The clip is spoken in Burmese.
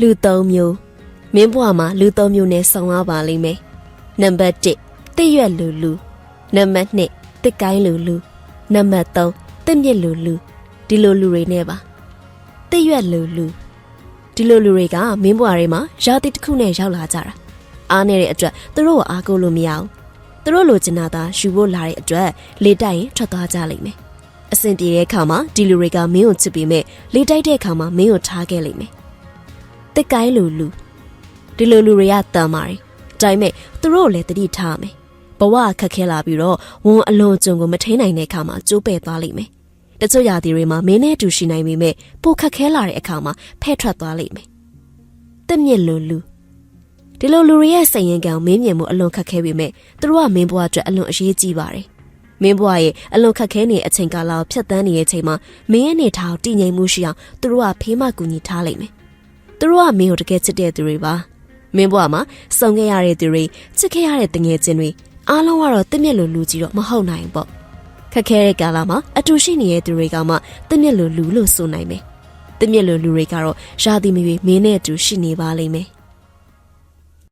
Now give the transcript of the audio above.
လူ၃မျိုးမင်းဘွားမှာလူ၃မျိုးနဲ့ဆုံရပါလိမ့်မယ်နံပါတ်1တစ်ရွက်လူလူနံပါတ်2တစ်ကိုင်းလူလူနံပါတ်3တစ်မြစ်လူလူဒီလိုလူတွေနဲ့ပါတစ်ရွက်လူလူဒီလိုလူတွေကမင်းဘွားတွေမှာရာသီတစ်ခုနဲ့ရောက်လာကြတာအားနေတဲ့အတွက်သူတို့ကိုအားကိုးလို့မရဘူးသူတို့လိုချင်တာသာယူဖို့လာတဲ့အတွက်လေတိုက်ရင်ထွက်သွားကြလိမ့်မယ်အဆင်ပြေတဲ့အခါမှာဒီလူတွေကမင်းကိုချစ်ပြီးမဲ့လေတိုက်တဲ့အခါမှာမင်းကိုထားခဲ့လိမ့်မယ် တစ်ကိုင်းလူလူဒီလိုလူတွေကတန်ပါတယ်ဒါပေမဲ့သူတို့ကိုလည်းတတိထားရမယ်ဘဝအခက်ခဲလာပြီးတော့ဝန်အလွန်ကြုံကိုမထိန်နိုင်တဲ့အခါမှာကျိုးပဲ့သွားလိမ့်မယ်တချို့ຢာတီတွေမှာမင်းနဲ့အတူရှိနိုင်ပေမဲ့ပိုခက်ခဲလာတဲ့အခါမှာဖဲ့ထွက်သွားလိမ့်မယ်တက်မြင့်လူလူဒီလိုလူတွေရဲ့စိတ်ရင်ကံကိုမင်းမြင်မှုအလွန်ခက်ခဲပေမဲ့သူတို့ကမင်းဘဝအတွက်အလွန်အရေးကြီးပါတယ်မင်းဘဝရဲ့အလွန်ခက်ခဲနေတဲ့အချိန်ကာလကိုဖြတ်သန်းနေတဲ့အချိန်မှာမင်းရဲ့နေထားကိုတည်ငြိမ်မှုရှိအောင်သူတို့ကဖေးမကူညီထားလိမ့်မယ် သူတို့ကမင်းကိုတကယ်ချစ်တဲ့သူတွေပါမင်းဘဝမှာစုံခဲ့ရတဲ့သူတွေချစ်ခဲ့ရတဲ့တငယ်ချင်းတွေအားလုံးကတော့တက်မြင့်လူလူကြီးတော့မဟုတ်နိုင်ဘူးပေါ့ခက်ခဲတဲ့ကာလမှာအတူရှိနေတဲ့သူတွေကမှတမျက်လိုလူလို့ဆိုနိုင်မယ်။တမျက်လိုလူတွေကတော့ရာသီမရွေးမင်းနဲ့အတူရှိနေပါလိမ့်မယ်